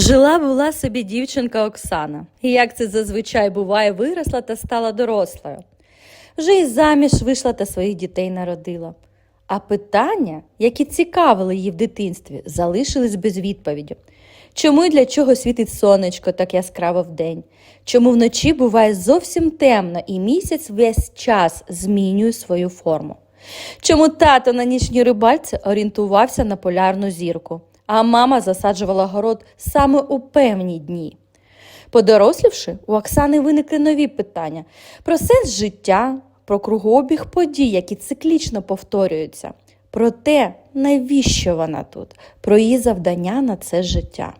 Жила була собі дівчинка Оксана, і як це зазвичай буває, виросла та стала дорослою. Вже й заміж вийшла та своїх дітей народила. А питання, які цікавили її в дитинстві, залишились без відповіді. Чому і для чого світить сонечко так яскраво вдень? Чому вночі буває зовсім темно і місяць весь час змінює свою форму? Чому тато на нічній рибальці орієнтувався на полярну зірку, а мама засаджувала город саме у певні дні? Подорослівши, у Оксани виникли нові питання про сенс життя, про кругообіг подій, які циклічно повторюються, про те, навіщо вона тут, про її завдання на це життя.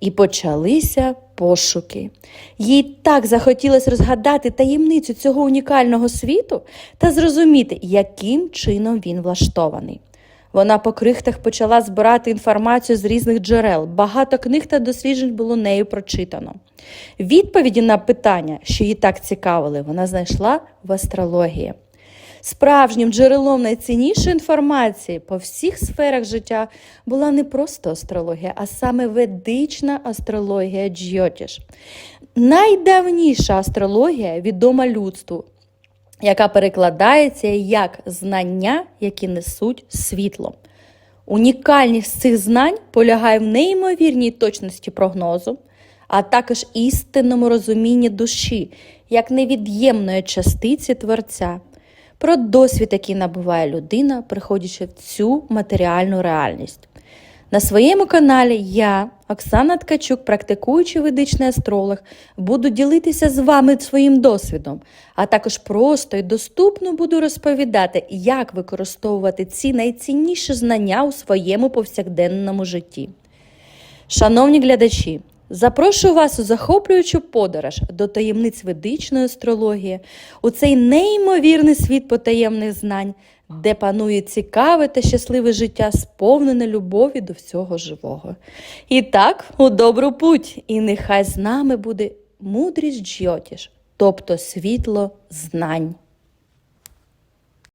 І почалися пошуки. Їй так захотілося розгадати таємницю цього унікального світу та зрозуміти, яким чином він влаштований. Вона по крихтах почала збирати інформацію з різних джерел. Багато книг та досліджень було нею прочитано. Відповіді на питання, що її так цікавили, вона знайшла в астрології. Справжнім джерелом найціннішої інформації по всіх сферах життя була не просто астрологія, а саме ведична астрологія Джйотіш. Найдавніша астрологія відома людству, яка перекладається як знання, які несуть світло. Унікальність цих знань полягає в неймовірній точності прогнозу, а також істинному розумінні душі як невід'ємної частиці Творця, про досвід, який набуває людина, приходячи в цю матеріальну реальність. На своєму каналі я, Оксана Ткачук, практикуючий ведичний астролог, буду ділитися з вами своїм досвідом, а також просто і доступно буду розповідати, як використовувати ці найцінніші знання у своєму повсякденному житті. Шановні глядачі, запрошую вас у захоплюючу подорож до таємниць ведичної астрології, у цей неймовірний світ потаємних знань, де панує цікаве та щасливе життя, сповнене любові до всього живого. І так, у добру путь, і нехай з нами буде мудрість Джйотіш, тобто світло знань.